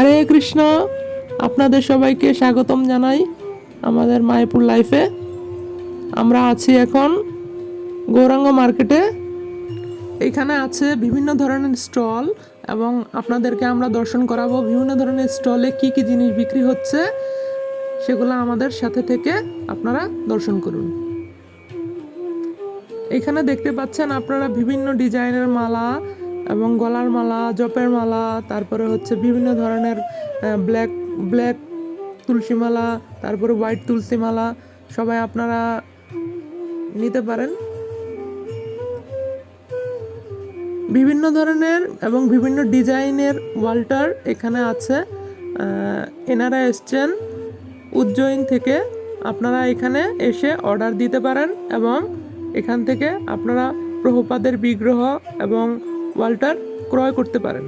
হরে কৃষ্ণ। আপনাদের সবাইকে স্বাগতম জানাই আমাদের মায়াপুর লাইফে আমরা আছি এখন গৌরাঙ্গ মার্কেটে এখানে আছে বিভিন্ন ধরনের স্টল এবং আপনাদেরকে আমরা দর্শন করাবো বিভিন্ন ধরনের স্টলে কি কি জিনিস বিক্রি হচ্ছে। সেগুলো আমাদের সাথে থেকে আপনারা দর্শন করুন। এখানে দেখতে পাচ্ছেন আপনারা বিভিন্ন ডিজাইনের মালা এবং গলার মালা, জপের মালা, তারপরে হচ্ছে বিভিন্ন ধরনের ব্ল্যাক ব্ল্যাক তুলসী মালা, তারপরে হোয়াইট তুলসী মালা, সবাই আপনারা নিতে পারেন। বিভিন্ন ধরনের এবং বিভিন্ন ডিজাইনের ওয়াল্টার এখানে আছে। এনারা এসছেন উজ্জয়িন থেকে। আপনারা এখানে এসে অর্ডার দিতে পারেন এবং এখান থেকে আপনারা প্রভুপাদের বিগ্রহ এবং ওয়াল্টার ক্রয় করতে পারেন।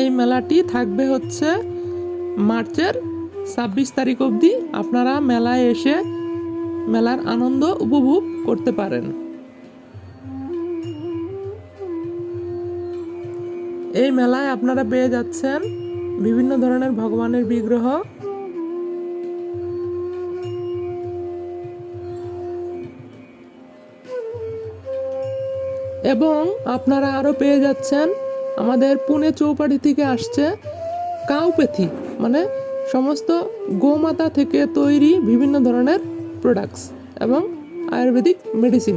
এই মেলাটি থাকবে হচ্ছে মার্চের ছাব্বিশ তারিখ অবধি। আপনারা মেলায় এসে মেলার আনন্দ উপভোগ করতে পারেন। এই মেলায় আপনারা পেয়ে যাচ্ছেন বিভিন্ন ধরনের ভগবানের বিগ্রহ এবং আপনারা আরও পেয়ে যাচ্ছেন আমাদের পুনে চৌপাটি থেকে আসছে কাউপেথি মানে সমস্ত গোমাতা থেকে তৈরি বিভিন্ন ধরনের প্রোডাক্টস এবং আয়ুর্বেদিক মেডিসিন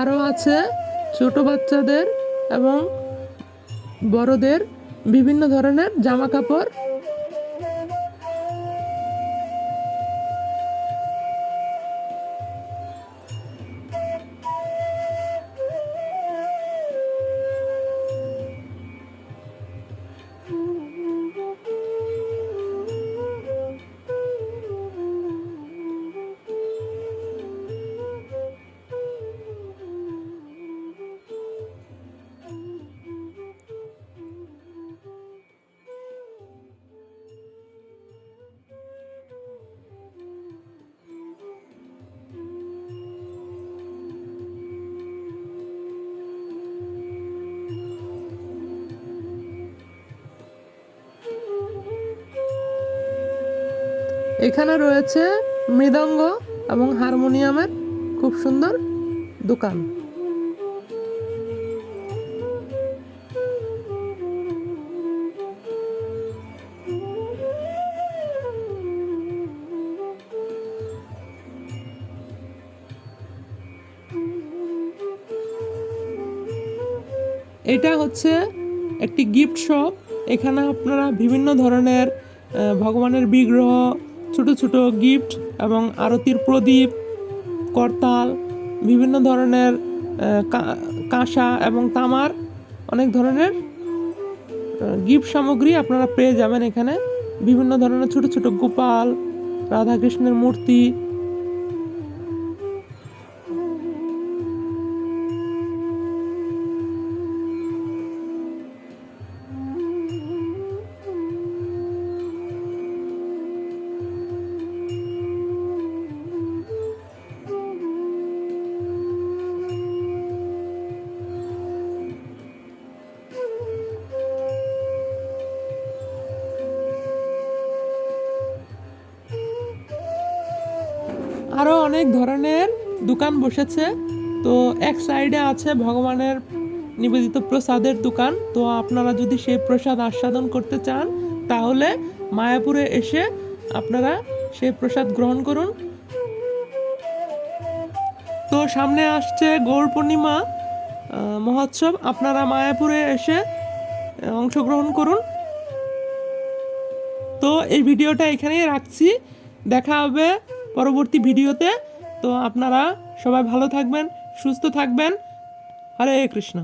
আরও আছে ছোট বাচ্চাদের এবং বড়দের বিভিন্ন ধরনের জামা কাপড়। এখানে রয়েছে মৃদঙ্গ এবং হারমোনিয়ামের খুব সুন্দর দোকান। এটা হচ্ছে একটি গিফট শপ। এখানে আপনারা বিভিন্ন ধরনের ভগবানের বিগ্রহ ছোট ছোট গিফট এবং আরতির প্রদীপ, করতাল, বিভিন্ন ধরনের কাঁসা এবং তামার অনেক ধরনের গিফট সামগ্রী আপনারা পেয়ে যাবেন এখানে। বিভিন্ন ধরনের ছোট ছোট গোপাল, রাধাকৃষ্ণের মূর্তি আরও অনেক ধরনের দোকান বসেছে। তো এক সাইডে আছে ভগবানের নিবেদিত প্রসাদের দোকান। তো আপনারা যদি সেই প্রসাদ আস্বাদন করতে চান, তাহলে মায়াপুরে এসে আপনারা সেই প্রসাদ গ্রহণ করুন। তো সামনে আসছে গৌর পূর্ণিমা মহোৎসব। আপনারা মায়াপুরে এসে অংশগ্রহণ করুন। তো এই ভিডিওটা এখানেই রাখছি। দেখা হবে পরবর্তী ভিডিওতে। তো আপনারা সবাই ভালো থাকবেন সুস্থ থাকবেন। হরে কৃষ্ণ।